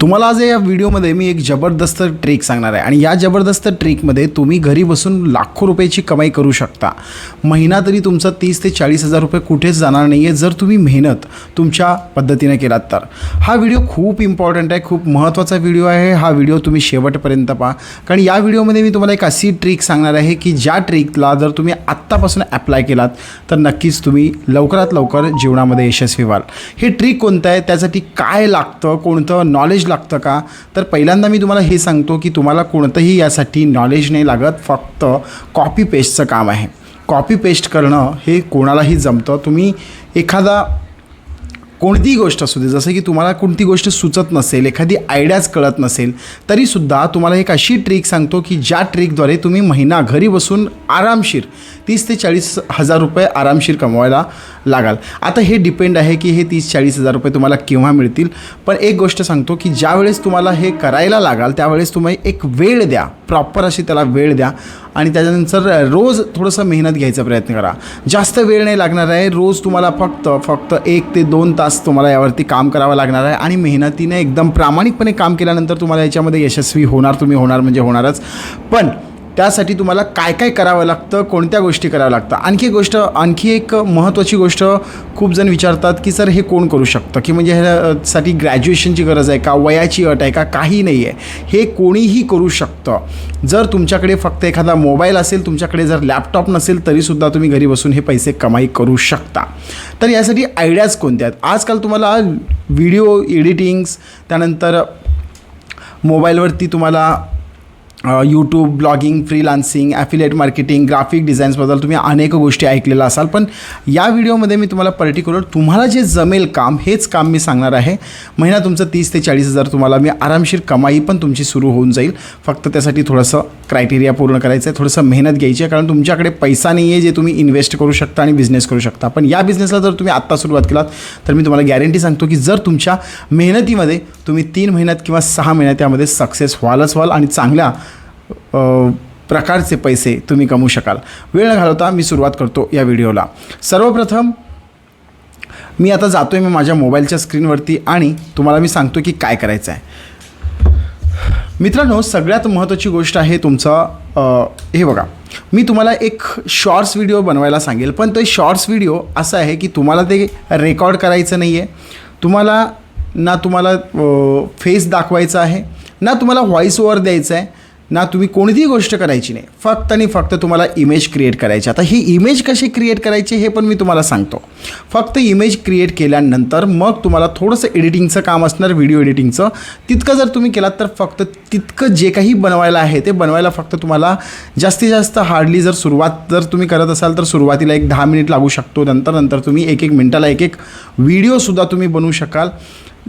तुम्हाला आज या व्हिडिओमध्ये मी एक जबरदस्त ट्रिक सांगणार आहे. आणि या जबरदस्त ट्रिकमध्ये तुम्ही घरी बसून लाखो रुपयाची कमाई करू शकता. महिना तरी तुमचा तीस ते चाळीस हजार रुपये कुठेच जाणार नाही आहे जर तुम्ही मेहनत तुमच्या पद्धतीने केलात तर. हा व्हिडिओ खूप इम्पॉर्टंट आहे खूप महत्त्वाचा व्हिडिओ आहे. हा व्हिडिओ तुम्ही शेवटपर्यंत पहा. कारण या व्हिडिओमध्ये मी तुम्हाला एक अशी ट्रिक सांगणार आहे की ज्या ट्रिकला जर तुम्ही आत्तापासून ॲप्लाय केलात तर नक्कीच तुम्ही लवकरात लवकर जीवनामध्ये यशस्वी व्हाल. हे ट्रिक कोणतं आहे? त्यासाठी काय लागतं? कोणतं नॉलेज लागतं का? तर पहिल्यांदा मी तुम्हाला हे सांगतो की तुम्हाला कोणतंही यासाठी नॉलेज नाही लागत फक्त कॉपी पेस्टचं काम आहे. कॉपी पेस्ट करणं हे कोणालाही जमतं. तुम्ही एखादा कोणतीही गोष्ट असू दे जसं की तुम्हाला कोणती गोष्ट सुचत नसेल एखादी आयडियाच कळत नसेल तरीसुद्धा तुम्हाला एक अशी ट्रिक सांगतो की ज्या ट्रिकद्वारे तुम्ही महिना घरी बसून आरामशीर तीस ते चाळीस हजार रुपये आरामशीर कमवायला लागाल. आता हे डिपेंड आहे की हे तीस चाळीस हजार रुपये तुम्हाला केव्हा मिळतील पण एक गोष्ट सांगतो की ज्यावेळेस तुम्हाला हे करायला लागाल त्यावेळेस तुम्ही एक वेळ द्या प्रॉपर अशी त्याला वेळ द्या. आणि त्याच्यानंतर रोज थोडंसं मेहनत घ्यायचा प्रयत्न करा. जास्त वेळ नाही लागणार आहे रोज तुम्हाला फक्त फक्त एक ते दोन तास तुम्हाला यावरती काम करावं लागणार आहे आणि मेहनतीने एकदम प्रामाणिकपणे काम केल्यानंतर तुम्हाला याच्यामध्ये यशस्वी होणार तुम्ही होणार म्हणजे होणारच. पण त्यासाठी तुम्हाला काय काय करावं लागतं कोणत्या गोष्टी कराव्या लागतं आणखी एक गोष्ट आणखी एक महत्त्वाची गोष्ट खूप जण विचारतात की सर हे कोण करू शकतं? की म्हणजे ह्यासाठी ग्रॅज्युएशनची गरज आहे का? वयाची अट आहे का? काही नाही आहे. हे कोणीही करू शकतं. जर तुमच्याकडे फक्त एखादा मोबाईल असेल तुमच्याकडे जर लॅपटॉप नसेल तरीसुद्धा तुम्ही घरी बसून हे पैसे कमाई करू शकता. तर यासाठी आयडियाज कोणत्या आहेत? आजकाल तुम्हाला व्हिडिओ एडिटिंग्स त्यानंतर मोबाईलवरती तुम्हाला YouTube blogging freelancing affiliate marketing graphic डिझाईन्सबद्दल तुम्ही अनेक गोष्टी ऐकलेल्या असाल. पण या व्हिडिओमध्ये मी तुम्हाला पर्टिक्युलर तुम्हाला जे जमेल काम हेच काम मी सांगणार आहे. महिना तुमचं तीस ते चाळीस हजार तुम्हाला मी आरामशीर कमाई पण तुमची सुरू होऊन जाईल. फक्त त्यासाठी थोडंसं क्रायटेरिया पूर्ण करायचं आहे. थोडंसं मेहनत घ्यायची आहे. कारण तुमच्याकडे पैसा नाही आहे जे तुम्ही इन्व्हेस्ट करू शकता आणि बिझनेस करू शकता. पण या बिझनेसला जर तुम्ही आत्ता सुरुवात केलात तर मी तुम्हाला गॅरंटी सांगतो की जर तुमच्या मेहनतीमध्ये तुम्ही तीन महिन्यात किंवा सहा महिन्यात त्यामध्ये सक्सेस व्हालच व्हाल आणि चांगल्या प्रकारचे पैसे तुम्ही कमवू शकाल. वेळ न घालवता मी सुरुवात करतो या व्हिडिओला. सर्वप्रथम मी आता जातो आहे मी माझ्या मोबाईलच्या स्क्रीनवरती आणि तुम्हाला मी सांगतो की काय करायचं आहे मित्रांनो सगळ्यात महत्त्वाची गोष्ट आहे तुमचं हे बघा. मी तुम्हाला एक शॉर्ट्स व्हिडिओ बनवायला सांगेल पण तो शॉर्ट्स व्हिडिओ असं आहे की तुम्हाला ते रेकॉर्ड करायचं नाही आहे तुम्हाला ना तुम्हाला फेस दाखवायचा आहे ना तुम्हाला व्हॉईस ओवर द्यायचं आहे ना तुम्ही कोणतीही गोष्ट करायची नाही. फक्त आणि फक्त तुम्हाला इमेज क्रिएट करायची. आता ही इमेज कशी क्रिएट करायची हे पण मी तुम्हाला सांगतो. फक्त इमेज क्रिएट केल्यानंतर मग तुम्हाला थोडंसं एडिटिंगचं काम असणार व्हिडिओ एडिटिंगचं तितकं जर तुम्ही केलात तर फक्त तितकं जे काही बनवायला आहे ते बनवायला फक्त तुम्हाला जास्तीत जास्त हार्डली जर सुरुवात जर तुम्ही करत असाल तर सुरुवातीला एक दहा मिनिट लागू शकतो. नंतर नंतर तुम्ही एक एक मिनटाला एक एक व्हिडिओसुद्धा तुम्ही बनवू शकाल.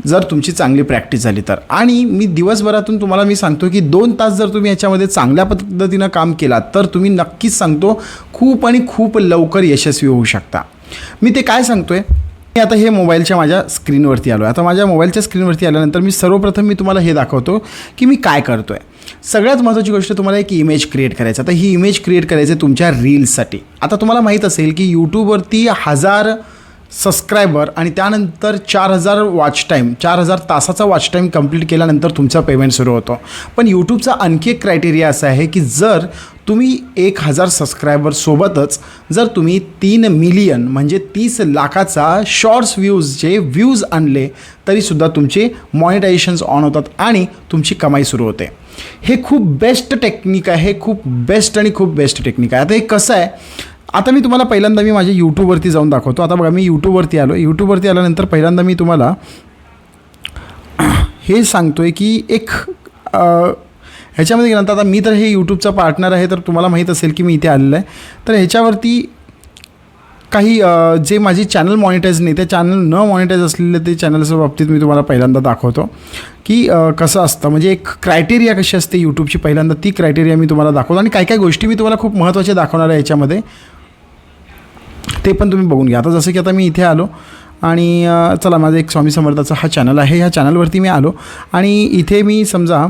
जर तुमची चांगली प्रॅक्टिस झाली तर. आणि मी दिवसभरातून तुम्हाला मी सांगतो की दोन तास जर तुम्ही याच्यामध्ये चांगल्या पद्धतीनं काम केलात तर तुम्ही नक्कीच सांगतो खूप आणि खूप लवकर यशस्वी होऊ शकता. मी ते काय सांगतो आहे मी आता हे मोबाईलच्या माझ्या स्क्रीनवरती आलो आहे आता माझ्या मोबाईलच्या स्क्रीनवरती आल्यानंतर मी सर्वप्रथम मी तुम्हाला हे दाखवतो की मी काय करतो आहे सगळ्यात महत्त्वाची गोष्ट तुम्हाला एक इमेज क्रिएट करायचं. आता ही इमेज क्रिएट करायची आहे तुमच्या रील्ससाठी आता तुम्हाला माहीत असेल की यूट्यूबवरती हजार सबस्क्रायबर आणि त्यानंतर चार हजार वॉच टाईम चार हजार तासाचा वॉच टाईम कंप्लीट केल्यानंतर तुमचा पेमेंट सुरू होतो. पण यूट्यूबचा आणखी एक क्रायटेरिया असा आहे की जर तुम्ही एक हजार सबस्क्रायबरसोबतच जर तुम्ही तीन मिलियन म्हणजे तीस लाखाचा शॉर्ट्स व्ह्यूजचे व्ह्यूज आणले तरीसुद्धा तुमचे मॉनिटायझेशन्स ऑन होतात आणि तुमची कमाई सुरू होते. हे खूप बेस्ट टेक्निक आहे खूप बेस्ट आणि खूप बेस्ट टेक्निक आहे. आता हे कसं आहे? आता मी तुम्हाला पहिल्यांदा मी माझ्या यूट्यूबवरती जाऊन दाखवतो. आता बघा मी यूट्यूबवरती आलो यूट्यूबवरती आल्यानंतर पहिल्यांदा मी तुम्हाला हे सांगतो आहे की एक ह्याच्यामध्ये गेल्यानंतर आता मी तर हे यूट्यूबचा पार्टनर आहे तर तुम्हाला माहीत असेल की मी इथे आलेलं आहे. तर ह्याच्यावरती काही जे माझी चॅनल मॉनिटाईज नाही ते चॅनल न मॉनिटाईज असलेले ते चॅनल्सच्या बाबतीत मी तुम्हाला पहिल्यांदा दाखवतो की कसं असतं. म्हणजे एक क्रायटेरिया कशी असते यूट्यूबची पहिल्यांदा ती क्रायटेरिया मी तुम्हाला दाखवतो. आणि काय काय गोष्टी मी तुम्हाला खूप महत्त्वाच्या दाखवणार आहे याच्यामध्ये. ते पण तुम्ही बघून घ्या. आता जसं की आता मी इथे आलो आणि चला माझं एक स्वामी समर्थाचा हा चॅनल आहे. ह्या चॅनलवरती मी आलो आणि इथे मी समजा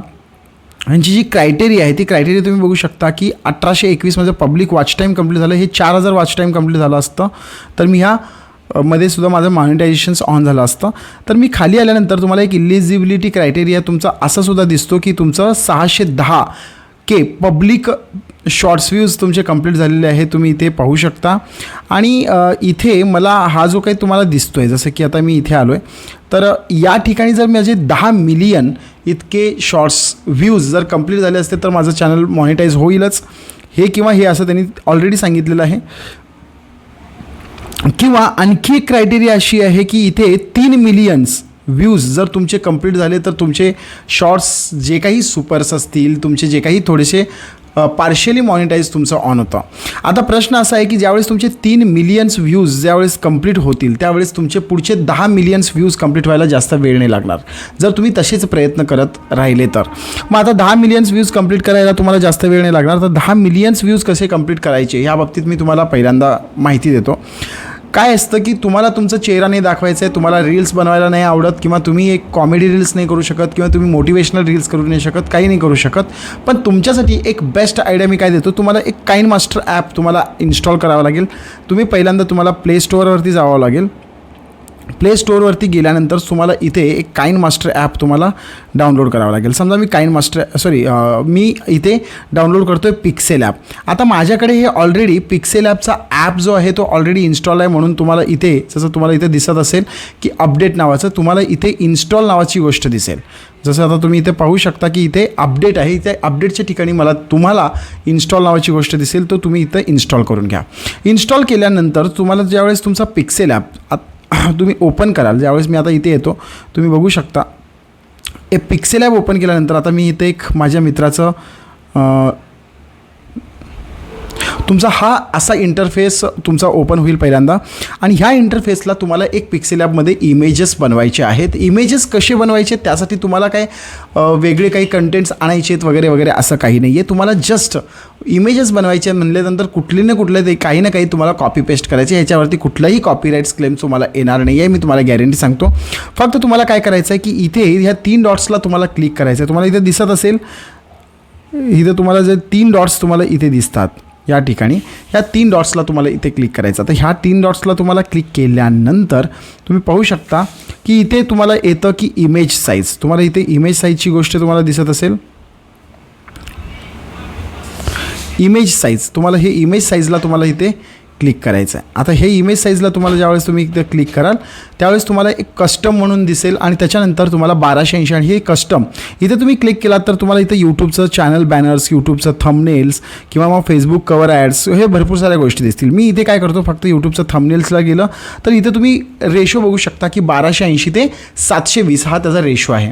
ह्यांची जी क्रायटेरिया आहे ती क्रायटेरिया तुम्ही बघू शकता की अठराशे एकवीसमध्ये पब्लिक वॉच टाईम कंप्लीट झालं. हे चार हजार वॉच टाईम कंप्लीट झालं असतं. तर मी ह्या मध्ये सुद्धा माझं मॉनिटायझेशन्स ऑन झालं असतं. तर मी खाली आल्यानंतर तुम्हाला एक इलिजिबिलिटी क्रायटेरिया तुमचा असा सुद्धा दिसतो की तुमचं सहाशे दहा के पब्लिक शॉर्ट्स व्ह्यूज तुमचे कंप्लीट झालेले आहे तुम्ही इथे पाहू शकता. आणि इथे मला हा जो काही तुम्हाला दिसतो आहे जसं की आता मी इथे आलो आहे तर या ठिकाणी जर माझे दहा मिलियन इतके शॉर्ट्स व्ह्यूज जर कंप्लीट झाले असते तर माझं चॅनल मॉनिटाईज होईलच. हे किंवा हे असं त्यांनी ऑलरेडी सांगितलेलं आहे. किंवा आणखी एक क्रायटेरिया अशी आहे की इथे तीन मिलियन्स व्ह्यूज जर तुमचे कंप्लीट झाले तर तुमचे शॉर्ट्स जे काही सुपर्स असतील तुमचे जे काही थोडेसे पार्शियली मॉनिटाईज तुमचं ऑन होतं. आता प्रश्न असा आहे की ज्यावेळेस तुमचे तीन मिलियन्स व्ह्यूज ज्यावेळेस कंप्लीट होतील त्यावेळेस तुमचे पुढचे दहा मिलियन्स व्ह्यूज कंप्लीट व्हायला जास्त वेळ नाही लागणार. जर तुम्ही तसेच प्रयत्न करत राहिले तर. मग आता दहा मिलियन्स व्ह्यूज कंप्लीट करायला तुम्हाला जास्त वेळ नाही लागणार. तर दहा मिलियन्स व्ह्यूज कसे कंप्लीट करायचे? या बाबतीत मी तुम्हाला पहिल्यांदा माहिती देतो. काय असतं की तुम्हाला तुमचा चेहरा नाही दाखवायचा आहे तुम्हाला रील्स बनवायला नाही आवडत किंवा तुम्ही एक कॉमेडी रील्स नाही करू शकत किंवा तुम्ही मोटिवेशनल रील्स करू नाही शकत काही नाही करू शकत. पण तुमच्यासाठी एक बेस्ट आयडिया मी काय देतो तुम्हाला एक काइन मास्टर ॲप तुम्हाला इन्स्टॉल करावं लागेल. तुम्ही पहिल्यांदा तुम्हाला प्ले स्टोअरवरती जावं लागेल. प्ले स्टोअरवरती गेल्यानंतर तुम्हाला इथे एक काइन मास्टर ॲप तुम्हाला डाउनलोड करावं लागेल. समजा मी काइन मास्टर सॉरी मी इथे डाउनलोड करतो आहे पिक्सेल ॲप आता माझ्याकडे हे ऑलरेडी पिक्सेल ॲपचा ॲप जो आहे तो ऑलरेडी इन्स्टॉल आहे म्हणून तुम्हाला इथे जसं तुम्हाला इथे दिसत असेल की अपडेट नावाचं तुम्हाला इथे इन्स्टॉल नावाची गोष्ट दिसेल. जसं आता तुम्ही इथे पाहू शकता की इथे अपडेट आहे. इथे अपडेटच्या ठिकाणी मला तुम्हाला इन्स्टॉल नावाची गोष्ट दिसेल. तो तुम्ही इथं इन्स्टॉल करून घ्या. इन्स्टॉल केल्यानंतर तुम्हाला ज्यावेळेस तुमचा पिक्सेल ॲप तुम्ही ओपन कराल. ज्यावेळेस मी आता इथे येतो तुम्ही बघू शकता. हे पिक्सेल ॲप ओपन केल्यानंतर आता मी इथे एक माझ्या मित्राचं तुमचा हा असा इंटरफेस तुमचा ओपन होईल पहिल्यांदा. आणि ह्या इंटरफेसला तुम्हाला एक पिक्सेल ॲपमध्ये इमेजेस बनवायचे आहेत. इमेजेस कसे बनवायचे त्यासाठी तुम्हाला काय वेगळे काही कंटेंट्स आणायचे आहेत वगैरे वगैरे असं काही नाही आहे तुम्हाला जस्ट इमेजेस बनवायचे म्हणल्यानंतर कुठले ना कुठले ते काही ना काही तुम्हाला कॉपी पेस्ट करायचे. ह्याच्यावरती कुठलाही कॉपीराईट्स क्लेम तुम्हाला येणार नाही आहे मी तुम्हाला गॅरंटी सांगतो. फक्त तुम्हाला काय करायचं आहे की इथे ह्या तीन डॉट्सला तुम्हाला क्लिक करायचं आहे तुम्हाला इथे दिसत असेल. इथे तुम्हाला जे तीन डॉट्स तुम्हाला इथे दिसतात. या ठिकाणी. ह्या तीन डॉट्सला तुम्हाला इथे क्लिक करायचं. तर ह्या तीन डॉट्सला तुम्हाला क्लिक केल्यानंतर तुम्ही पाहू शकता की इथे तुम्हाला येतं की इमेज साईज तुम्हाला इथे इमेज साईजची गोष्ट तुम्हाला दिसत असेल. इमेज साईज तुम्हाला हे इमेज साईजला तुम्हाला इथे क्लिक करायचं आहे. आता हे इमेज साईजला तुम्हाला ज्यावेळेस तुम्ही इथे क्लिक कराल त्यावेळेस तुम्हाला एक कस्टम म्हणून दिसेल आणि त्याच्यानंतर तुम्हाला बाराशे ऐंशी आणि हे कस्टम इथे तुम्ही क्लिक केलात तर तुम्हाला इथं यूट्यूबचं चॅनल बॅनर्स यूट्यूबचं थंबनेल्स किंवा मग फेसबुक कवर ॲड्स हे भरपूर साऱ्या गोष्टी दिसतील. मी इथे काय करतो फक्त यूट्यूबचं थंबनेल्सला गेलं तर इथे तुम्ही रेशो बघू शकता की बाराशे ऐंशी ते सातशे वीस हा त्याचा रेशो आहे.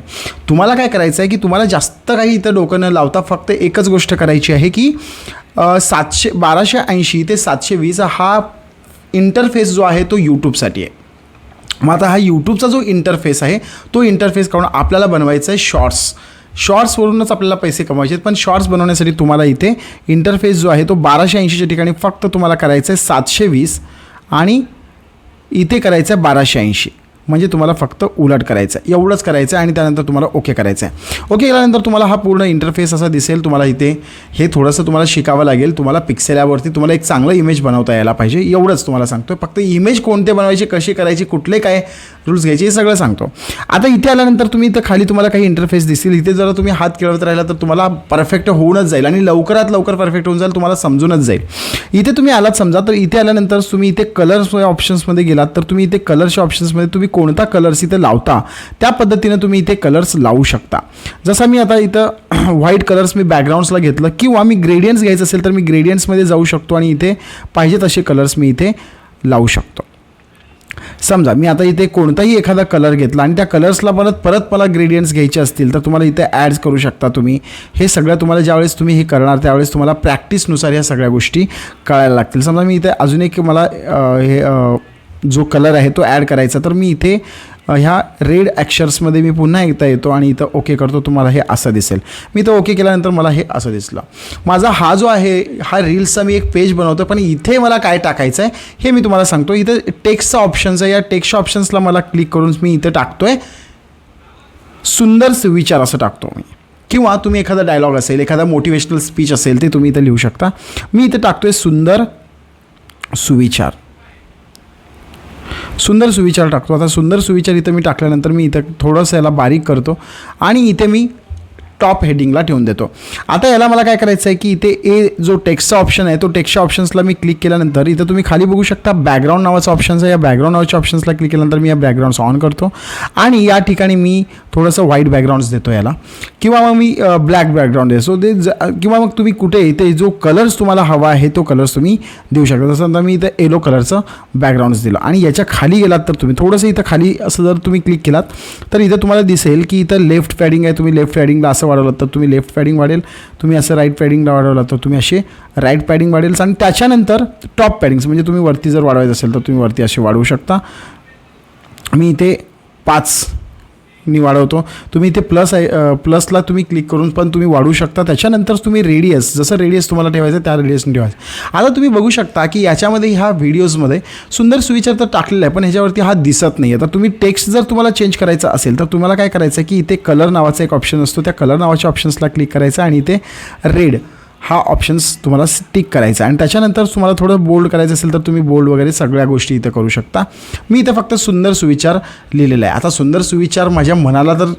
तुम्हाला काय करायचं आहे की तुम्हाला जास्त काही इथं डोकं न लावता फक्त एकच गोष्ट करायची आहे की सातशे बाराशे ऐंशी ते सातशे वीस हा इंटरफेस जो आहे तो यूट्यूबसाठी आहे. मग आता हा यूट्यूबचा जो इंटरफेस आहे तो इंटरफेस करून आपल्याला बनवायचा आहे शॉर्ट्स शॉर्ट्सवरूनच आपल्याला पैसे कमवायचे आहेत पण शॉर्ट्स बनवण्यासाठी तुम्हाला इथे इंटरफेस जो आहे तो बाराशे ऐंशीच्या ठिकाणी फक्त तुम्हाला करायचं आहे सातशे वीस आणि इथे करायचं आहे बाराशे ऐंशी. म्हणजे तुम्हाला फक्त उलट करायचं आहे एवढंच करायचं आहे आणि त्यानंतर तुम्हाला ओके करायचं आहे ओके केल्यानंतर तुम्हाला हा पूर्ण इंटरफेस असा दिसेल तुम्हाला इथे हे थोडंसं तुम्हाला शिकावं लागेल. तुम्हाला पिक्सेल ॲपवरती तुम्हाला एक चांगलं इमेज बनवता यायला पाहिजे. एवढंच तुम्हाला सांगतो फक्त इमेज कोणते बनवायचे कसे करायचे कुठले काय रूल्स घ्यायचे हे सगळं सांगतो. आता इथे आल्यानंतर तुम्ही इथं खाली तुम्हाला काही इंटरफेस दिसतील. इथे जर तुम्ही हात खेळवत राहिला तर तुम्हाला परफेक्ट होऊनच जाईल आणि लवकरात लवकर परफेक्ट होऊन जाईल तुम्हाला समजूनच जाईल. इथे तुम्ही आलात समजा तर इथे आल्यानंतर तुम्ही इथे कलर्स ऑप्शन्समध्ये गेलात तर तुम्ही इथे कलर्सच्या ऑप्शन्समध्ये तुम्ही कोणता कलर्स इथे लावता त्या पद्धतीने तुम्ही इथे कलर्स लावू शकता. जसा मी आता इथं व्हाईट कलर्स मी बॅकग्राऊंड्सला घेतलं किंवा मी ग्रेडियंट्स घ्यायचं असेल तर मी ग्रेडियंट्समध्ये जाऊ शकतो आणि इथे पाहिजे तसे कलर्स मी इथे लावू शकतो. समजा मी आता इथे कोणताही एखादा कलर घेतला आणि त्या कलर्सला परत परत मला ग्रेडियंट्स घ्यायचे असतील तर तुम्हाला इथे ॲड्स करू शकता तुम्ही. हे सगळं तुम्हाला ज्यावेळेस तुम्ही हे करणार त्यावेळेस तुम्हाला प्रॅक्टिसनुसार ह्या सगळ्या गोष्टी कळायला लागतील. समजा मी इथे अजून एक मला हे जो कलर आहे तो ॲड करायचा. तर मी इथे ह्या रेड ॲक्शर्समध्ये मी पुन्हा एकदा येतो आणि इथं ओके करतो. तुम्हाला हे असं दिसेल. मी इथं ओके केल्यानंतर मला हे असं दिसलं. माझा हा जो आहे हा रील्सचा मी एक पेज बनवतो पण इथे मला काय टाकायचं आहे हे मी तुम्हाला सांगतो. इथं टेक्स्टचा ऑप्शन्स आहे. या टेक्स्टच्या ऑप्शन्सला मला क्लिक करून मी इथं टाकतो आहे सुंदर सुविचार असं टाकतो मी. किंवा तुम्ही एखादा डायलॉग असेल एखादा मोटिवेशनल स्पीच असेल ते तुम्ही इथं लिहू शकता. मी इथं टाकतो आहे सुंदर सुविचार. सुंदर सुविचार टाकतो. आता सुंदर सुविचार इथं मी टाकल्यानंतर मी इथं थोडंसं याला बारीक करतो. आणि इथे मी टॉप हेडिंगला ठेवून देतो. आता याला मला काय करायचं आहे की इथे ए जो टेक्स्टचा ऑप्शन आहे तो टेक्स्टच्या ऑप्शन्सला मी क्लिक केल्यानंतर इथं तुम्ही खाली बघू शकता बॅकग्राऊंड नावाचा ऑप्शन्स आहे. या बॅकग्राऊंड नावाच्या ऑप्शन्सला क्लिक केल्यानंतर मी या बॅकग्राऊंड्स ऑन करतो. आणि या ठिकाणी मी थोडंसं व्हाईट बॅकग्राऊंड्स देतो याला. किंवा मग मी ब्लॅक बॅकग्राऊंड देतो. सो ते ज किंवा मग तुम्ही कुठे इथे जो कलर्स तुम्हाला हवा आहे तो कलर्स तुम्ही देऊ शकता. तसं आता मी इथं येलो कलरचं बॅकग्राऊंड्स दिलं. आणि याच्या खाली गेलात तर तुम्ही थोडंसं इथं खाली असं जर तुम्ही क्लिक केलात तर इथं तुम्हाला दिसेल की इथं लेफ्ट पॅडिंग आहे. तुम्ही लेफ्ट पॅडिंगला असं वाढवलं तर तुम्ही लेफ्ट पॅडिंग वाढेल तुम्ही असं राईट पॅडिंगला वाढवलं तर तुम्ही असे राईट पॅडिंग वाढेल. आणि त्याच्यानंतर टॉप पॅडिंग्स म्हणजे तुम्ही वरती जर वाढवायचं असेल तर तुम्ही वरती असे वाढवू शकता. मी इथे पाच मी वाढवतो. तुम्ही इथे प्लस आहे प्लसला तुम्ही क्लिक करून पण तुम्ही वाढवू शकता. त्याच्यानंतर तुम्ही रेडियस जसं रेडियस तुम्हाला ठेवायचं त्या रेडियसने ठेवायचं आता तुम्ही बघू शकता की याच्यामध्ये ह्या व्हिडिओजमध्ये सुंदर सुविचार तर टाकलेला आहे पण ह्याच्यावरती हा दिसत नाही आहे तर तुम्ही टेक्स्ट जर तुम्हाला चेंज करायचा असेल तर तुम्हाला काय करायचं आहे की इथे कलर नावाचा एक ऑप्शन असतो. त्या कलर नावाच्या ऑप्शन्सला क्लिक करायचं आणि इथे रेड हा ऑप्शन्स तुम्हाला टिक करायचा आहे. आणि त्याच्यानंतर तुम्हाला थोडं बोल्ड करायचं असेल तर तुम्ही बोल्ड वगैरे सगळ्या गोष्टी इथं करू शकता. मी इथं फक्त सुंदर सुविचार लिहिलेला आहे. आता सुंदर सुविचार माझ्या मनाला तर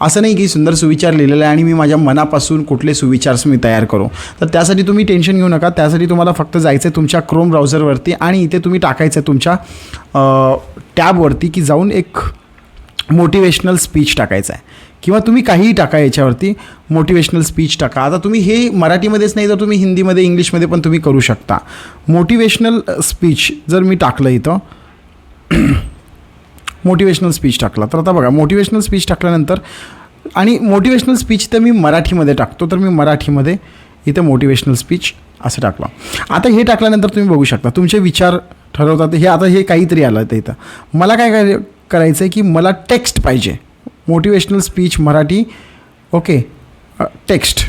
असं नाही की सुंदर सुविचार लिहिलेला आहे आणि मी माझ्या मनापासून कुठले सुविचार्स मी तयार करू. तर त्यासाठी तुम्ही टेन्शन घेऊ नका. त्यासाठी तुम्हाला फक्त जायचं आहे तुमच्या क्रोम ब्राउझरवरती आणि इथे तुम्ही टाकायचं आहे तुमच्या टॅबवरती की जाऊन एक मोटिवेशनल स्पीच टाकायचं आहे किंवा तुम्ही काहीही टाका याच्यावरती मोटिवेशनल स्पीच टाका. आता तुम्ही हे मराठीमध्येच नाही तर तुम्ही हिंदीमध्ये इंग्लिशमध्ये पण तुम्ही करू शकता. मोटिवेशनल स्पीच जर मी टाकलं इथं मोटिवेशनल स्पीच टाकला तर आता बघा मोटिवेशनल स्पीच टाकल्यानंतर आणि मोटिवेशनल स्पीच तर मी मराठीमध्ये टाकतो तर मी मराठीमध्ये इथं मोटिवेशनल स्पीच असं टाकलं. आता हे टाकल्यानंतर तुम्ही बघू शकता तुमचे विचार ठरवतात हे आता हे काहीतरी आलं तर इथं. मला काय काय करायचं आहे की मला टेक्स्ट पाहिजे. Motivational speech Marathi. Okay text.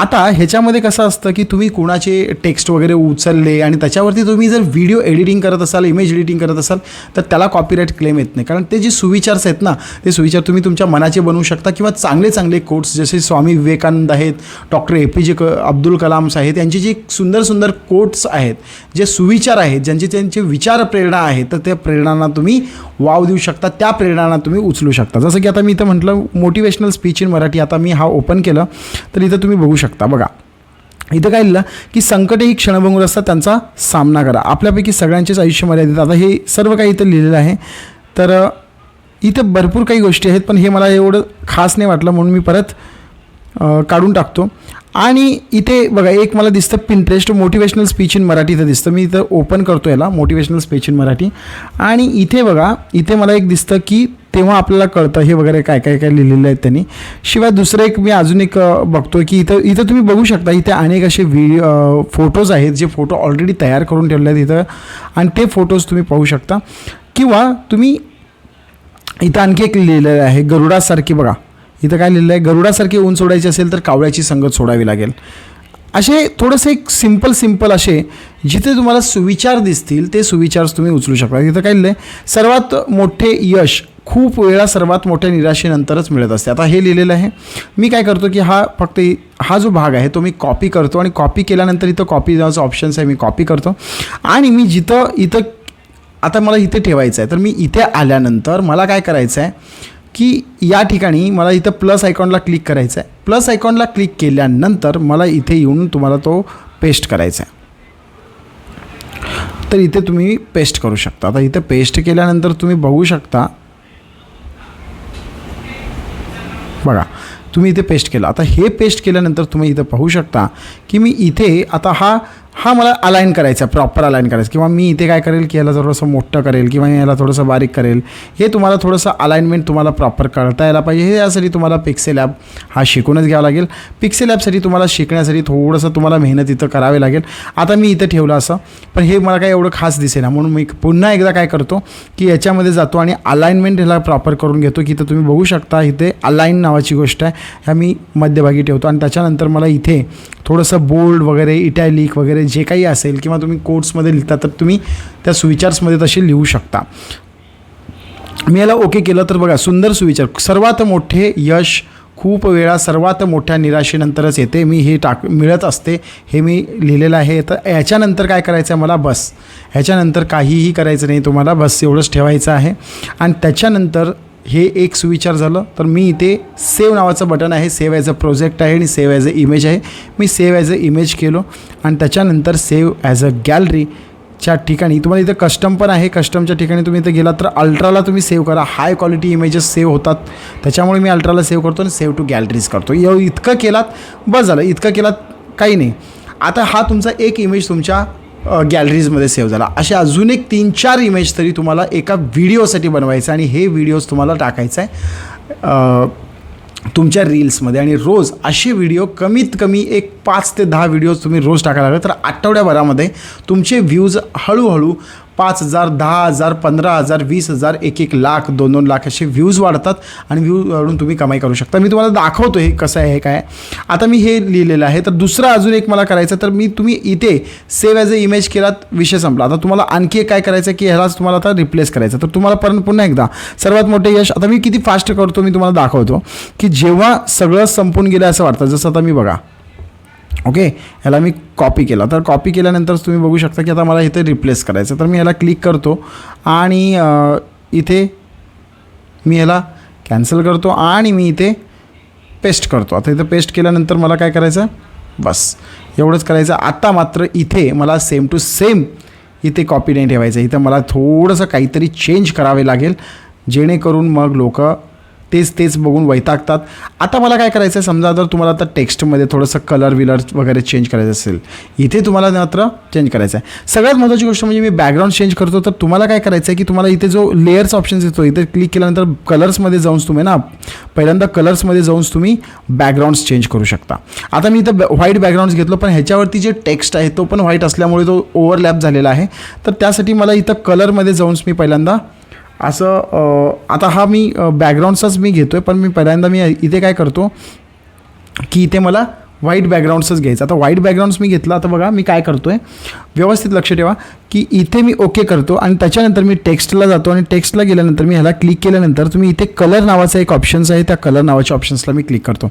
आता ह्याच्यामध्ये कसं असतं की तुम्ही कुणाचे टेक्स्ट वगैरे उचलले आणि त्याच्यावरती तुम्ही जर व्हिडिओ एडिटिंग करत असाल इमेज एडिटिंग करत असाल तर त्याला कॉपीराईट क्लेम येत नाही. कारण ते जे सुविचार्स आहेत ना ते सुविचार तुम्ही तुमच्या मनाचे बनवू शकता किंवा चांगले चांगले कोट्स जसे स्वामी विवेकानंद आहेत डॉक्टर ए पी जे क अब्दुल कलाम्स आहेत यांचे जे सुंदर सुंदर कोट्स आहेत जे सुविचार आहेत ज्यांचे त्यांचे विचार प्रेरणा आहेत तर त्या प्रेरणांना तुम्ही वाव देऊ शकता त्या प्रेरणांना तुम्ही उचलू शकता. जसं की आता मी इथं म्हटलं मोटिवेशनल स्पीच इन मराठी आता मी हा ओपन केलं तर इथं तुम्ही बघू शकता. शकता. बघा इथं काय लिहिलं की संकटही क्षणभंगूर असतात त्यांचा सामना करा. आपल्यापैकी सगळ्यांचेच आयुष्य मर्यादित आता हे सर्व काही इथं लिहिलेलं आहे. तर इथं भरपूर काही गोष्टी आहेत पण हे मला एवढं खास नाही वाटलं म्हणून मी परत काढून टाकतो. आणि इथे बघा एक मला दिसतं Pinterest motivational speech in Marathi इथं दिसतं. मी इथं ओपन करतो याला मोटिवेशनल स्पीच इन मराठी आणि इथे बघा इथे मला एक दिसतं की तेव्हा आपल्याला कळतं हे वगैरे काय काय काय लिहिलेलं आहे त्यांनी. शिवाय दुसरं एक मी अजून एक बघतो की इथं इथं तुम्ही बघू शकता इथे अनेक असे व्हिडिओ फोटोज आहेत जे फोटो ऑलरेडी तयार करून ठेवले आहेत इथं. आणि ते फोटोज तुम्ही पाहू शकता. किंवा तुम्ही इथं आणखी एक लिहिलेलं आहे गरुडासारखी बघा. इथं काय लिहिलं आहे गरुडासारखी ऊन सोडायची असेल तर कावळ्याची संगत सोडावी लागेल. असे थोडंसं एक सिंपल सिंपल असे जिथे तुम्हाला सुविचार दिसतील ते सुविचार तुम्ही उचलू शकता. इथं काय लिहिलं आहे सर्वात मोठे यश खूप वेळा सर्वात मोठ्या निराशेनंतरच मिळत असते. आता हे लिहिलेलं आहे. मी काय करतो की हा फक्त हा जो भाग आहे तो मी कॉपी करतो आणि कॉपी केल्यानंतर इथं कॉपी नावाचं ऑप्शन्स आहे मी कॉपी करतो. आणि मी जिथं इथं आता मला इथे ठेवायचं आहे. तर मी इथे आल्यानंतर मला काय करायचं आहे की या ठिकाणी मला इथं प्लस आयकॉनला क्लिक करायचं आहे. प्लस आयकॉनला क्लिक केल्यानंतर मला इथे येऊन तुम्हाला तो पेस्ट करायचा आहे. तर इथे तुम्ही पेस्ट करू शकता. आता इथे पेस्ट केल्यानंतर तुम्ही बघू शकता बघा तुम्ही इथे पेस्ट केलं. आता हे पेस्ट केल्यानंतर तुम्ही इथं पाहू शकता की मी इथे आता हा हा मला अलाईन करायचा आहे प्रॉपर अलाईन करायचं. किंवा मी इथे काय करेल की याला थोडंसं मोठं करेल किंवा याला थोडंसं बारीक करेल हे तुम्हाला थोडंसं अलाइनमेंट तुम्हाला प्रॉपर कळता यायला पाहिजे. हे यासाठी तुम्हाला पिक्सेल ॲप हा शिकूनच घ्यावा लागेल. पिक्सेल ॲपसाठी तुम्हाला शिकण्यासाठी थोडंसं तुम्हाला मेहनत इथं करावी लागेल. आता मी इथं ठेवलं असं पण हे मला काय एवढं खास दिसेना. म्हणून मी पुन्हा एकदा काय करतो की याच्यामध्ये जातो आणि अलाइनमेंट ह्याला प्रॉपर करून घेतो की इथं तुम्ही बघू शकता इथे अलाईन नावाची गोष्ट आहे. ह्या मी मध्यभागी ठेवतो आणि त्याच्यानंतर मला इथे थोडंसं बोल्ड वगैरे इटॅलिक वगैरे जे काही असेल किंवा तुम्ही कोट्समध्ये लिहिता तर तुम्ही त्या सुविचार्समध्ये तसे लिहू शकता. मी याला ओके केलं तर बघा सुंदर सुविचार. सर्वात मोठे यश खूप वेळा सर्वात मोठ्या निराशेनंतरच येते. मी हे टाक मिळत असते हे मी लिहिलेलं आहे. तर याच्यानंतर काय करायचं आहे मला? बस. ह्याच्यानंतर काहीही करायचं नाही. तुम्हाला बस एवढंच ठेवायचं आहे. आणि त्याच्यानंतर हे एक सुविचार झालं. तर मी इथे सेव्ह नावाचं बटन आहे. सेव्ह ॲज अ प्रोजेक्ट आहे आणि सेव्ह ॲज अ इमेज आहे. मी सेव्ह ॲज अ इमेज केलो आणि त्याच्यानंतर सेव्ह ॲज अ गॅलरी च्या ठिकाणी तुम्हाला इथं कस्टम पण आहे. कस्टमच्या ठिकाणी तुम्ही इथं गेलात तर अल्ट्राला तुम्ही सेव्ह करा. हाय क्वालिटी इमेजेस सेव्ह होतात. त्याच्यामुळे मी अल्ट्राला सेव्ह करतो आणि सेव्ह टू गॅलरीज करतो. एव इतकं केलात बस झालं. इतकं केलात काही नाही. आता हा तुमचा एक इमेज तुमच्या गॅलरीजमध्ये सेव्ह झाला. असे अजून एक तीन चार इमेज तरी तुम्हाला एका व्हिडिओसाठी बनवायचं आणि हे व्हिडिओज तुम्हाला टाकायचं आहे. तुमच्या रील्समध्ये आणि रोज असे व्हिडिओ कमीत कमी एक पाच ते दहा व्हिडिओज तुम्ही रोज टाकायला लागले तर आठवड्याभरामध्ये तुमचे व्ह्यूज हळूहळू पाच हजार दहा हजार पंधरा हजार वीस हजार एक एक लाख दोन दोन लाख असे व्ह्यूज वाढतात आणि व्ह्यू वाढून तुम्ही कमाई करू शकता. मी तुम्हाला दाखवतो हे कसं आहे हे काय आता मी हे लिहिलेलं आहे. तर दुसरं अजून एक मला करायचं तर मी तुम्ही इथे सेव्ह ॲज अ इमेज केलात विषय संपला. आता तुम्हाला आणखी एक काय करायचं आहे की ह्यालाच तुम्हाला आता रिप्लेस करायचं तर तुम्हाला परत पुन्हा एकदा सर्वात मोठे यश आता मी किती फास्ट करतो मी तुम्हाला दाखवतो की जेव्हा सगळं संपून गेलं असं वाटतं. जसं आता मी बघा ओके? ह्याला मी कॉपी केला. तर कॉपी केल्यानंतर तुम्ही बघू शकता की आता मला इथे रिप्लेस करायचं तर मी ह्याला क्लिक करतो आणि इथे मी ह्याला कॅन्सल करतो आणि मी इथे पेस्ट करतो. आता इथं पेस्ट केल्यानंतर मला काय करायचं बस. एवढंच करायचं आता मात्र इथे मला सेम टू सेम इथे कॉपी नाही ठेवायचं इथं मला थोडंसं काहीतरी चेंज करावे लागेल जेणेकरून मग लोक तेच तेच बघून वैतागतात. आता मला काय करायचं आहे समजा जर तुम्हाला आता टेक्स्टमध्ये थोडंसं कलर विलर वगैरे चेंज करायचं असेल इथे तुम्हाला मात्र चेंज करायचं आहे सगळ्यात महत्त्वाची गोष्ट म्हणजे मी बॅकग्राऊंड चेंज करतो तर तुम्हाला काय करायचं आहे की तुम्हाला इथे जो लेअर्स ऑप्शन्स येतो इथे क्लिक केल्यानंतर कलर्समध्ये जाऊन तुम्ही ना पहिल्यांदा कलर्समध्ये जाऊन तुम्ही बॅकग्राऊंड्स चेंज करू शकता. आता मी इथं व्हाईट बॅकग्राऊंड्स घेतलो पण ह्याच्यावरती जे टेक्स्ट आहे तो पण व्हाईट असल्यामुळे तो ओव्हरलॅप झालेला आहे. तर त्यासाठी मला इथं कलरमध्ये जाऊन मी पहिल्यांदा असं आता हा मी बॅकग्राऊंडचाच मी घेतो आहे पण मी पहिल्यांदा मी इथे काय करतो की इथे मला व्हाईट बॅकग्राऊंड्सच घ्यायचं. आता व्हाईट बॅकग्राऊंड्स मी घेतला आता बघा मी काय करतो आहे व्यवस्थित लक्ष ठेवा. की इथे मी ओके करतो आणि त्याच्यानंतर मी टेक्स्टला जातो आणि टेक्स्टला गेल्यानंतर मी ह्याला क्लिक केल्यानंतर तुम्ही इथे कलर नावाचा एक ऑप्शन्स आहे त्या कलर नावाच्या ऑप्शन्सला मी क्लिक करतो.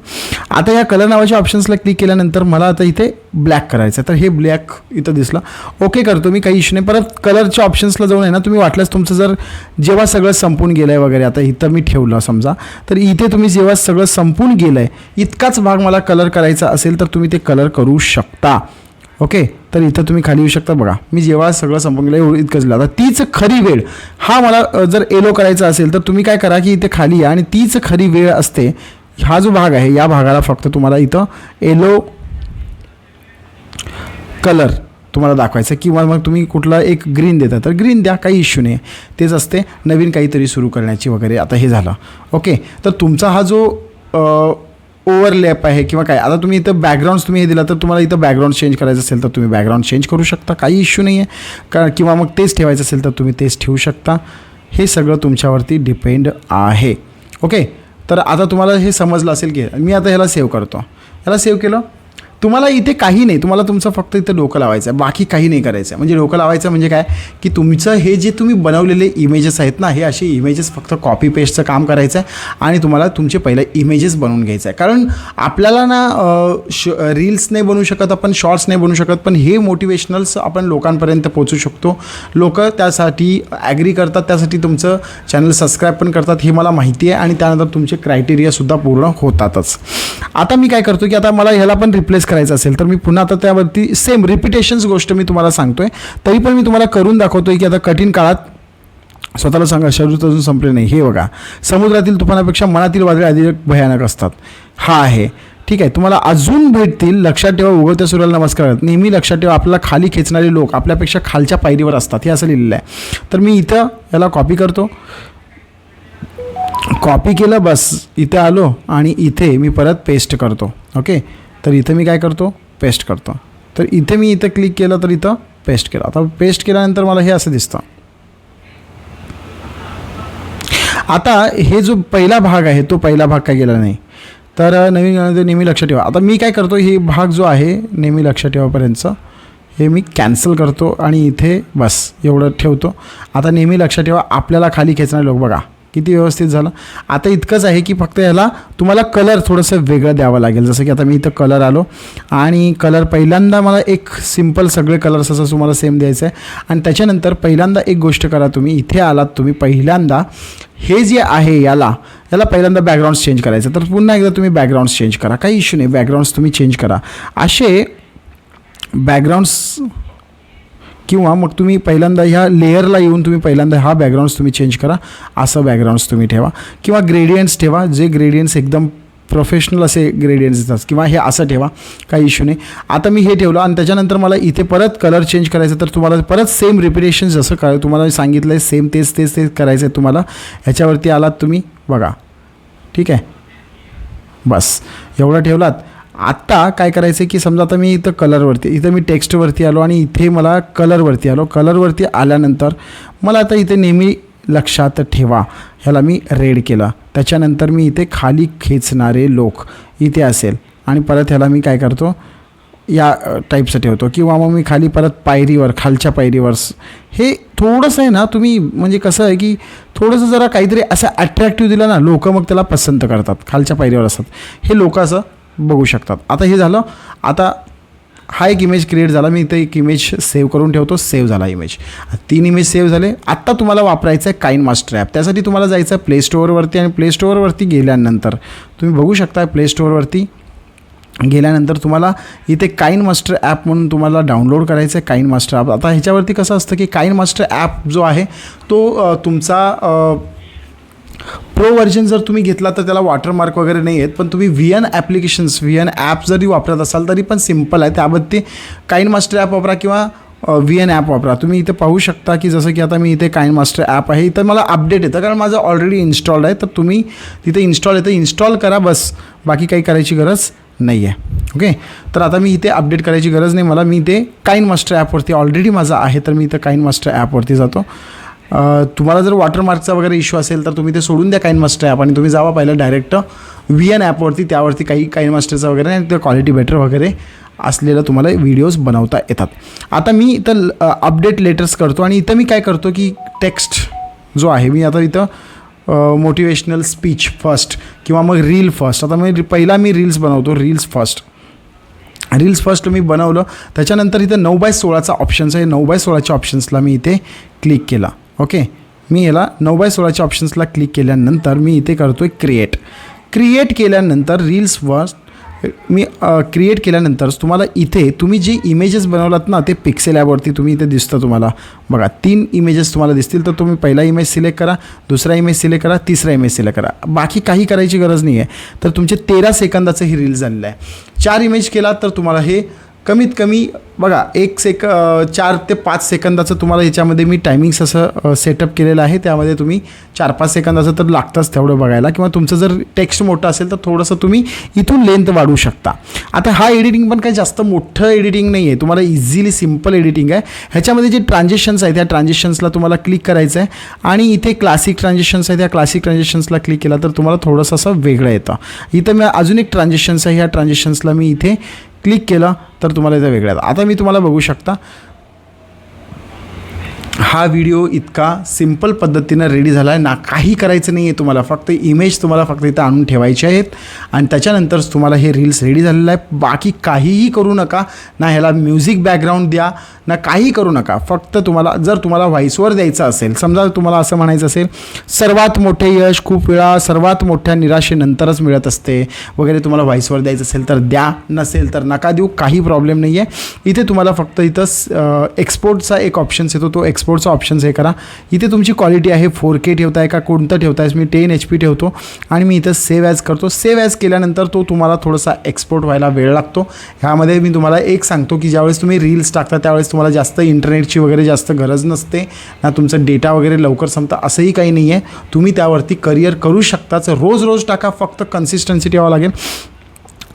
आता या कलर नावाच्या ऑप्शन्सला क्लिक केल्यानंतर मला आता इथे ब्लॅक करायचं आहे तर हे ब्लॅक इथं दिसलं. ओके करतो मी काही इश्यू नाही. परत कलरच्या ऑप्शन्सला जाऊन आहे ना तुम्ही वाटल्यास तुमचं जर जेव्हा सगळं संपून गेलं आहे वगैरे आता इथं मी ठेवलं समजा तर इथे तुम्ही जेव्हा सगळं संपून गेलं आहे इतकाच भाग मला कलर करायचा असेल तर तुम्ही ते कलर करू शकता. ओके तर इथं तुम्ही खाली येऊ शकता बघा. मी जेव्हा सगळं संपून गेलं एवढं इतकंच लिहिलं आता तीच खरी वेळ. हा मला जर एलो करायचा असेल तर तुम्ही काय करा की इथे खाली या आणि तीच खरी वेळ असते. हा जो भाग आहे या भागाला फक्त तुम्हाला इथं एलो कलर तुम्हाला दाखवायचं किंवा मग तुम्ही कुठला एक ग्रीन देता तर ग्रीन द्या. काही इश्यू नाही. तेच असते. नवीन काहीतरी सुरू करण्याची वगैरे आता हे झालं. ओके तर तुमचा हा जो ओव्हरलॅप आहे किंवा काय? आता तुम्ही इथं बॅकग्राऊंड्स तुम्ही हे दिला तर तुम्हाला इथं बॅकग्राऊंड चेंज करायचं असेल तर तुम्ही बॅकग्राऊंड चेंज करू शकता. काही इश्यू नाही आहे का किंवा मग तेच ठेवायचं असेल तर तुम्ही तेच ठेवू शकता. हे सगळं तुमच्यावरती डिपेंड आहे. ओके तर आता तुम्हाला हे समजलं असेल की मी आता ह्याला सेव्ह करतो. ह्याला सेव्ह केलं? तुम्हाला इथे काही नाही. तुम्हाला तुमचं फक्त इथं डोकं लावायचं आहे. बाकी काही नाही करायचं आहे. म्हणजे डोकं लावायचं म्हणजे काय? की तुमचं हे जे तुम्ही बनवलेले इमेजेस आहेत ना हे असे इमेजेस फक्त कॉपी पेस्टचं काम करायचं आहे आणि तुम्हाला तुमचे पहिले इमेजेस बनवून घ्यायचं आहे. कारण आपल्याला ना श रील्स नाही बनवू शकत आपण शॉर्ट्स नाही बनवू शकत पण हे मोटिवेशनल्स आपण लोकांपर्यंत पोचू शकतो. लोक त्यासाठी ॲग्री करतात त्यासाठी तुमचं चॅनल सबस्क्राईब पण करतात हे मला माहिती आहे आणि त्यानंतर तुमचे क्रायटेरियासुद्धा पूर्ण होतातच. आता मी काय करतो की आता मला ह्याला पण रिप्लेस करायचं असेल तर मी पुन्हा आता त्यावरती सेम रिपिटेशन्स गोष्ट मी तुम्हाला सांगतोय. तरी पण मी तुम्हाला करून दाखवतोय की आता कठीण काळात स्वतःला सांगा शरीर अजून संपले नाही. हे बघा समुद्रातील तुफानापेक्षा मनातील वादळे अधिक भयानक असतात. हा आहे. ठीक आहे तुम्हाला अजून भेटतील. लक्षात ठेवा उगवत्या सूर्याला नमस्कार. नेहमी लक्षात ठेवा आपल्याला खाली खेचणारे लोक आपल्यापेक्षा खालच्या पायरीवर असतात. हे असं लिहिलेलं आहे. तर मी इथं याला कॉपी करतो. कॉपी केलं बस. इथे आलो आणि इथे मी परत पेस्ट करतो. ओके तर इथं मी काय करतो? पेस्ट करतो. तर इथे मी इथं क्लिक केलं तर इथं पेस्ट केलं. आता पेस्ट केल्यानंतर मला हे असं दिसतं. आता हे जो पहिला भाग आहे तो पहिला भाग काय गेला नाही. तर नवीन नेहमी लक्षात ठेवा. आता मी काय करतो हे भाग जो आहे नेहमी लक्षात ठेवापर्यंतचं हे मी कॅन्सल करतो आणि इथे बस एवढं ठेवतो. आता नेहमी लक्षात ठेवा आपल्याला खाली खेचणारे लोक बघा. किती व्यवस्थित झालं. आता इतकंच आहे की फक्त याला तुम्हाला कलर थोडंसं वेगळं द्यावं लागेल. जसं की आता मी इथं कलर आलो आणि कलर पहिल्यांदा मला एक सिंपल सगळे कलर्स असं तुम्हाला सेम द्यायचं आहे आणि त्याच्यानंतर पहिल्यांदा एक गोष्ट करा तुम्ही. इथे आलात तुम्ही पहिल्यांदा. हे जे आहे याला याला पहिल्यांदा बॅकग्राऊंड्स चेंज करायचं. तर पुन्हा एकदा तुम्ही बॅकग्राऊंड्स चेंज करा. काही इश्यू नाही. बॅकग्राऊंड्स तुम्ही चेंज करा. असे बॅकग्राऊंड्स किंवा मग तुम्ही पहिल्यांदा ह्या लेअरला येऊन तुम्ही पहिल्यांदा हा बॅकग्राऊंड्स तुम्ही चेंज करा असं बॅकग्राऊंड्स तुम्ही ठेवा. किंवा ग्रेडियंट्स ठेवा जे ग्रेडियंट्स एकदम प्रोफेशनल असे ग्रेडियंट्स येतात किंवा हे असं ठेवा काही इश्यू नाही. आता मी हे ठेवलं आणि त्याच्यानंतर मला इथे परत कलर चेंज करायचं तर तुम्हाला परत सेम रिपिटेशन जसं काय तुम्हाला सांगितलं आहे सेम तेच तेच तेच करायचं आहे तुम्हाला. ह्याच्यावरती आलात तुम्ही बघा. ठीक आहे? बस. एवढं ठेवलात. आत्ता काय करायचं आहे की समजा आता मी इथं कलरवरती इथं मी टेक्स्टवरती आलो आणि इथे मला कलरवरती आलो. कलरवरती आल्यानंतर मला आता इथे नेहमी लक्षात ठेवा. ह्याला मी रेड केला. त्याच्यानंतर मी इथे खाली खेचणारे लोक इथे असेल. आणि परत ह्याला मी काय करतो? या टाईपचं ठेवतो. किंवा मग मी खाली परत पायरीवर खालच्या पायरीवर हे थोडंसं आहे ना तुम्ही म्हणजे कसं आहे की थोडंसं जरा काहीतरी असं अट्रॅक्टिव्ह दिलं ना लोक मग त्याला पसंत करतात. खालच्या पायरीवर असतात. हे लोक असं बघू शकतात. आता हे झालं आता हा एक इमेज क्रिएट झाला मी इथे एक इमेज सेव्ह करून ठेवतो सेव्ह झाला इमेज तीन इमेज सेव्ह झाले आत्ता तुम्हाला वापरायचं आहे काइन मास्टर ॲप त्यासाठी तुम्हाला जायचं आहे प्ले स्टोअरवरती आणि प्ले स्टोअरवरती गेल्यानंतर. तुम्ही बघू शकता प्ले स्टोअरवरती गेल्यानंतर तुम्हाला इथे काइन मास्टर ॲप म्हणून तुम्हाला डाउनलोड करायचं आहे काइन मास्टर ॲप आता ह्याच्यावरती कसं असतं की काइन मास्टर ॲप जो आहे तो तुमचा प्रो व्हर्जन जर तुम्ही घेतला तर त्याला वॉटरमार्क वगैरे नाही आहेत पण तुम्ही V N applications V N app जरी वापरत असाल तरी पण सिंपल आहे. त्याबद्दल काइन मास्टर ॲप वापरा किंवा व्ही एन ॲप वापरा. तुम्ही इथे पाहू शकता की जसं की आता मी इथे काइन मास्टर ॲप आहे. इथं मला अपडेट येतं कारण माझं ऑलरेडी इन्स्टॉल्ड आहे. तर तुम्ही तिथे इन्स्टॉल येतं. इन्स्टॉल करा बस. बाकी काही करायची गरज नाही आहे ओके तर आता मी इथे अपडेट करायची गरज नाही. मला मी इथे काइन मास्टर ॲपवरती ऑलरेडी माझं आहे तर मी इथं काइन मास्टर ॲपवरती जातो. तुम्हाला जर वॉटरमार्कचा वगैरे इश्यू असेल तर तुम्ही ते सोडून द्या काइन मास्टर ॲप आणि तुम्ही जावा पहिलं डायरेक्ट व्ही एन ॲपवरती त्यावरती काही काइन मास्टरचा वगैरे आणि ते क्वालिटी बेटर वगैरे असलेलं तुम्हाला व्हिडिओज बनवता येतात. आता मी इथं अपडेट लेटर्स करतो आणि इथं मी काय करतो की टेक्स्ट जो आहे मी आता इथं मोटिवेशनल स्पीच फर्स्ट किंवा मग रील फर्स्ट आता मी पहिला मी रील्स बनवतो रील्स फर्स्ट रील्स फर्स्ट मी बनवलं त्याच्यानंतर इथं नऊ बाय सोळाचा ऑप्शन्स आहे नऊ बाय सोळाच्या ऑप्शन्सला मी इथे क्लिक केला. ओके मी याला नऊ बाय सोळाच्या ऑप्शन्सला क्लिक केल्यानंतर मी इथे करतो आहे क्रिएट क्रिएट केल्यानंतर रील्स व मी क्रिएट केल्यानंतर तुम्हाला इथे तुम्ही जे इमेजेस बनवलात ना ते पिक्सेल ॲपवरती तुम्ही इथे दिसतं तुम्हाला. बघा तीन इमेजेस तुम्हाला दिसतील तर तुम्ही पहिला इमेज सिलेक्ट करा दुसरा इमेज सिलेक्ट करा तिसरा इमेज सिलेक्ट करा. बाकी काही करायची गरज नाही आहे तर तुमचे तेरा सेकंदाचं हे रील झालेलं आहे. चार इमेज केला तर तुम्हाला हे कमीत कमी बघा एक सेक चार ते पाच सेकंदाचं तुम्हाला याच्यामध्ये मी टायमिंग्स असं सेटअप केलेलं आहे. त्यामध्ये तुम्ही चार पाच सेकंदाचं तर लागतंच तेवढं बघायला. किंवा तुमचं जर टेक्स्ट मोठं असेल तर थोडंसं तुम्ही इथून लेंथ वाढवू शकता. आता हा एडिटिंग पण काही जास्त मोठं एडिटिंग नाही आहे तुम्हाला इझिली सिंपल एडिटिंग आहे. ह्याच्यामध्ये जे ट्रान्झेक्शन्स आहेत त्या ट्रान्झेक्शन्सला तुम्हाला क्लिक करायचं आहे. आणि इथे क्लासिक ट्रान्झेक्शन्स आहे त्या क्लासिक ट्रान्झेक्शन्सला क्लिक केला तर तुम्हाला थोडंसं असं वेगळं येतं. इथं मी अजून एक ट्रान्झेक्शन्स आहे. ह्या ट्रान्झेक्शन्सला मी इथे क्लिक केलं तर तुम्हाला इथं वेगळ्या आता मी तुम्हाला बघू शकता हा व्हिडिओ इतका सिंपल पद्धतीनं रेडी झाला आहे ना काही करायचं नाही आहे तुम्हाला. फक्त इमेज तुम्हाला फक्त इथं आणून ठेवायचे आहेत. आणि त्याच्यानंतरच तुम्हाला हे रील्स रेडी झालेलं आहे. बाकी काहीही करू नका. ना ह्याला म्युझिक बॅकग्राऊंड द्या. ना काही करू नका. फक्त तुम्हाला जर तुम्हाला व्हॉइसवर द्यायचं असेल समजा तुम्हाला असं म्हणायचं असेल सर्वात मोठे यश खूप वेळा सर्वात मोठ्या निराशेनंतरच मिळत असते. वगैरे तुम्हाला व्हॉइसवर द्यायचं असेल तर द्या. नसेल तर नका देऊ. काही प्रॉब्लेम नाही आहे इथे तुम्हाला फक्त इथं एक्सपोर्टचा एक ऑप्शन्स येतो. तो एक्सपोर्टचा ऑप्शन्स हे करा. इथे तुमची क्वालिटी आहे फोर के ठेवताय का कोणतं ठेवताय मी टेन एच पी ठेवतो आणि मी इथं सेव्ह ॲज करतो. सेव्ह ॲज केल्यानंतर तो तुम्हाला थोडासा एक्सपोर्ट व्हायला वेळ लागतो. ह्यामध्ये मी तुम्हाला एक सांगतो की ज्यावेळेस तुम्ही रील्स टाकता त्यावेळेस तुम्हाला जास्त इंटरनेटची वगैरे जास्त गरज नसते. ना तुमचं डेटा वगैरे लवकर संपतं असंही काही नाही आहे तुम्ही त्यावरती करिअर करू शकताच. रोज रोज टाका फक्त कन्सिस्टन्सी ठेवावं लागेल.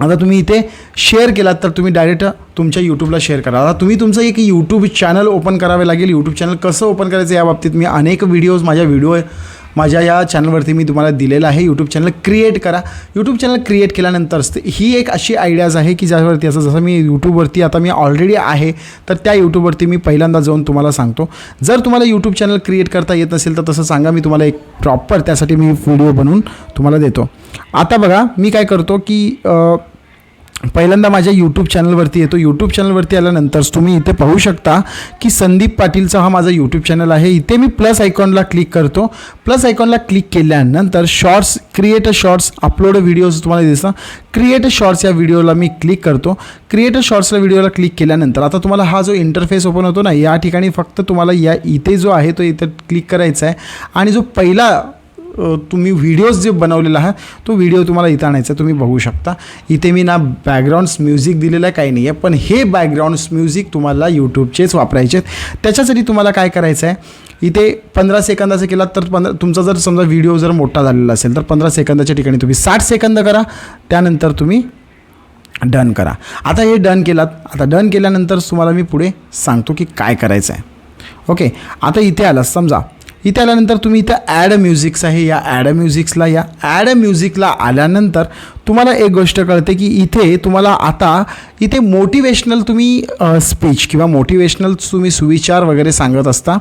आता तुम्ही इथे शेअर केलात तर तुम्ही डायरेक्ट तुमच्या यूट्यूबला शेअर करा. आता तुम्ही तुमचं एक यूट्यूब चॅनल ओपन करावे लागेल. यूट्यूब चॅनल कसं ओपन करायचं या बाबतीत मी अनेक व्हिडिओज माझ्या व्हिडिओ माझ्या या चॅनलवरती मी तुम्हाला दिलेलं आहे. यूट्यूब चॅनल क्रिएट करा. यूट्यूब चॅनल क्रिएट केल्यानंतर ही एक अशी आयडियाज आहे की ज्यावरती असं जसं मी यूट्यूबवरती आता मी ऑलरेडी आहे तर त्या यूट्यूबवरती मी पहिल्यांदा जाऊन तुम्हाला सांगतो. जर तुम्हाला यूट्यूब चॅनल क्रिएट करता येत नसेल तर तसं सांगा. मी तुम्हाला एक प्रॉपर त्यासाठी मी व्हिडिओ बनवून तुम्हाला देतो. आता बघा मी काय करतो की पहिल्यांदा माझ्या यूट्यूब चॅनलवरती येतो. यूट्यूब चॅनलवरती आल्यानंतर तुम्ही इथे पाहू शकता की संदीप पाटीलचा हा माझा यूट्यूब चॅनल आहे. इथे मी प्लस आयकॉनला क्लिक करतो. प्लस आयकॉनला क्लिक केल्यानंतर shorts create a shorts upload videos तुम्हाला दिसतात क्रिएट अ शॉर्ट्स या व्हिडिओला मी क्लिक करतो. क्रिएट अ शॉर्ट्सला व्हिडिओला क्लिक केल्यानंतर आता तुम्हाला हा जो इंटरफेस ओपन होतो ना या ठिकाणी फक्त तुम्हाला या इथे जो आहे तो इथे क्लिक करायचा आहे. आणि जो पहिला तुम्ही व्हिडिओज जे बनवलेला आहे तो व्हिडिओ तुम्हाला इथं आणायचा आहे. तुम्ही बघू शकता. इथे मी ना बॅकग्राऊंड्स म्युझिक दिलेलं आहे काही नाही आहे पण हे बॅकग्राऊंड्स म्युझिक तुम्हाला यूट्यूबचेच वापरायचे आहेत. त्याच्यासाठी तुम्हाला काय करायचं आहे इथे पंधरा सेकंदाचं केलात तर पंधरा तुमचा जर समजा व्हिडिओ जर मोठा झालेला असेल तर पंधरा सेकंदाच्या ठिकाणी तुम्ही साठ सेकंद करा त्यानंतर तुम्ही डन करा. आता हे डन केलात आता डन केल्यानंतर तुम्हाला मी पुढे सांगतो की काय करायचं आहे. ओके आता इथे आलं समजा. इथे आल्यानंतर तुम्ही इथं ॲड म्युझिक्स आहे या ॲड म्युझिक्सला या ॲड म्युझिकला आल्यानंतर तुम्हाला एक गोष्ट कळते की इथे तुम्हाला आता इथे मोटिवेशनल तुम्ही स्पीच किंवा मोटिवेशनल तुम्ही सुविचार वगैरे सांगत असता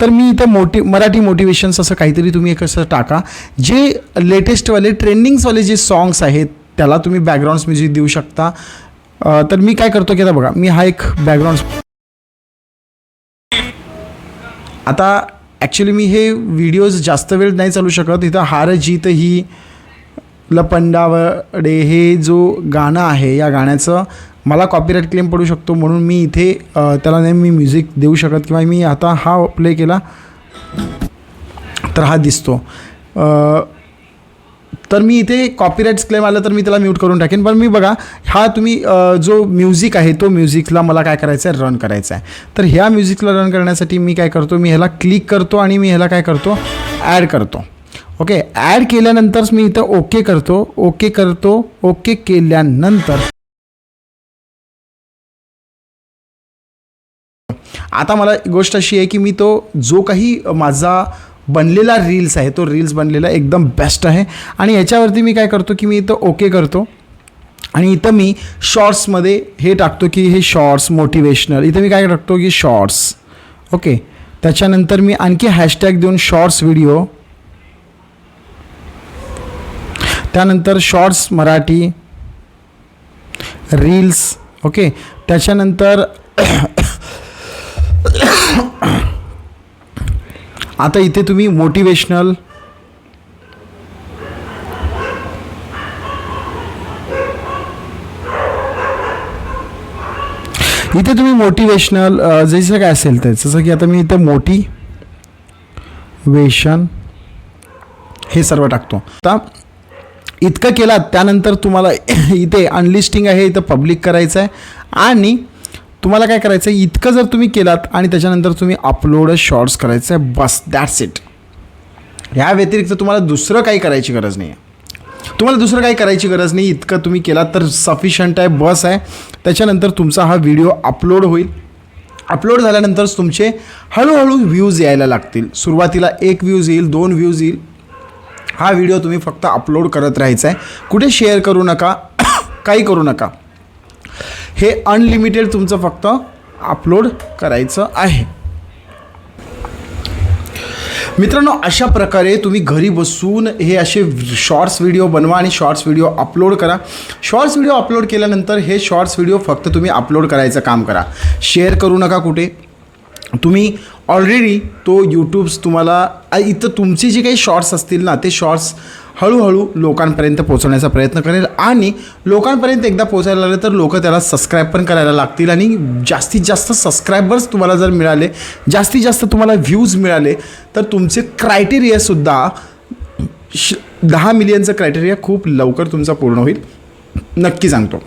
तर मी इथं मोटि मराठी मोटिवेशन्स असं काहीतरी तुम्ही एक असं टाका जे लेटेस्टवाले ट्रेंडिंग्सवाले जे सॉंग्स आहेत त्याला तुम्ही बॅकग्राऊंड म्युझिक देऊ शकता. तर मी काय करतो की आता बघा मी हा एक बॅकग्राऊंड आता ॲक्च्युली मी हे व्हिडिओज जास्त वेळ नाही चालू शकत. इथं हार जीत ही लपंडावडे हे जो गाणं आहे या गाण्याचं मला कॉपीराईट क्लेम पडू शकतो म्हणून मी इथे त्याला नाही मी म्युझिक देऊ शकत किंवा मी आता हा प्ले केला तर हा दिसतो. तर मी इथे कॉपीराईट्स क्लेम आलं तर मी त्याला म्यूट करून टाकेन. पण मी बघा हा तुम्ही जो म्युझिक आहे तो म्युझिकला मला काय करायचं आहे? रन करायचा आहे. तर ह्या म्युझिकला रन करण्यासाठी मी काय करतो? मी ह्याला क्लिक करतो आणि मी ह्याला काय करतो? ॲड करतो. ओके ॲड केल्यानंतरच मी इथं ओके करतो. ओके करतो. ओके केल्यानंतर आता मला गोष्ट अशी आहे की मी तो जो काही माझा बनलेला रील्स आहे. तो रील्स बनलेला एकदम बेस्ट आहे. आणि याच्यावरती मी काय करतो की मी इथं ओके करतो. आणि इथं मी शॉर्ट्समध्ये हे टाकतो की हे शॉर्ट्स मोटिवेशनल इथं मी काय टाकतो की शॉर्ट्स ओके त्याच्यानंतर मी आणखी हॅशटॅग देऊन शॉर्ट्स व्हिडिओ त्यानंतर शॉर्ट्स मराठी. रील्स ओके त्याच्यानंतर आता इथे तुम्ही मोटिवेशनल इथे तुम्ही मोटिवेशनल जसं काय असेल ते जसं की आता मी इथे मोटी वेशन हे सर्व टाकतो. आता इतकं केलात त्यानंतर तुम्हाला इथे अनलिस्टिंग आहे इथं पब्लिक करायचं आहे आणि तुम्हाला काय करायचं आहे इतकं जर तुम्ही केलात आणि त्याच्यानंतर तुम्ही अपलोड शॉर्ट्स करायचं आहे बस दॅट्स इट ह्या व्यतिरिक्त तुम्हाला दुसरं काही करायची गरज नाही आहे तुम्हाला दुसरं काही करायची गरज नाही. इतकं तुम्ही केलात तर सफिशंट आहे बस आहे. त्याच्यानंतर तुमचा हा व्हिडिओ अपलोड होईल. अपलोड झाल्यानंतरच तुमचे हळूहळू व्ह्यूज यायला लागतील. सुरुवातीला एक व्ह्यूज येईल दोन व्ह्यूज येईल. हा व्हिडिओ तुम्ही फक्त अपलोड करत राहायचा आहे कुठे शेअर करू नका काही करू नका. हे अनलिमिटेड तुमचं फक्त अपलोड करायचं आहे. मित्रांनो अशा प्रकारे तुम्ही घरी बसून हे असे शॉर्ट्स व्हिडिओ बनवा आणि शॉर्ट्स व्हिडिओ अपलोड करा. शॉर्ट्स व्हिडिओ अपलोड केल्यानंतर हे शॉर्ट्स व्हिडिओ फक्त तुम्ही अपलोड करायचं काम करा. शेअर करू नका कुठे. तुम्ही ऑलरेडी तो यूट्यूब्स तुम्हाला इथं तुमचे जे काही शॉर्ट्स असतील ना ते शॉर्ट्स हळूहळू लोकांपर्यंत पोहोचवण्याचा प्रयत्न करेल आणि लोकांपर्यंत एकदा पोहोचायला लागले तर लोक त्याला सबस्क्राईब पण करायला लागतील आणि जास्तीत जास्त सबस्क्रायबर्स तुम्हाला जर मिळाले जास्तीत जास्त तुम्हाला व्ह्यूज मिळाले तर तुमचे क्रायटेरियासुद्धा श दहा मिलियनचं क्रायटेरिया खूप लवकर तुमचा पूर्ण होईल. नक्की सांगतो.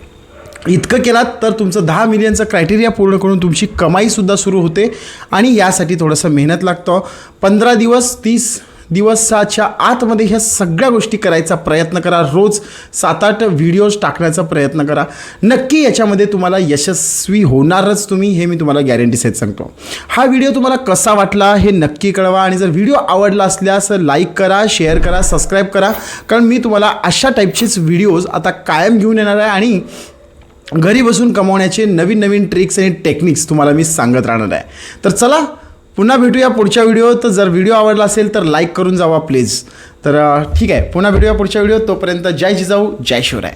इतकं केलात तर तुमचं दहा मिलियनचं क्रायटेरिया पूर्ण करून तुमची कमाईसुद्धा सुरू होते आणि यासाठी थोडंसं मेहनत लागतं. पंधरा दिवस तीस दिवसाच्या आतमध्ये ह्या सगळ्या गोष्टी करायचा प्रयत्न करा. रोज सात आठ व्हिडिओज टाकण्याचा प्रयत्न करा. नक्की याच्यामध्ये तुम्हाला यशस्वी होणारच तुम्ही हे मी तुम्हाला गॅरंटी सहित सांगतो. हा व्हिडिओ तुम्हाला कसा वाटला हे नक्की कळवा आणि जर व्हिडिओ आवडला असल्यास लाईक करा शेअर करा सबस्क्राईब करा. कारण मी तुम्हाला अशा टाईपचेच व्हिडिओज आता कायम घेऊन येणार आहे आणि घरी बसून कमावण्याचे नवीन नवीन ट्रिक्स आणि टेक्निक्स तुम्हाला मी सांगत राहणार आहे. तर चला पुन्हा भेटूया पुढच्या व्हिडिओत जर व्हिडिओ आवडला असेल तर लाईक करून जावा प्लीज तर ठीक आहे. पुन्हा भेटूया पुढच्या व्हिडिओ तोपर्यंत जय जिजाऊ जय शिवराय.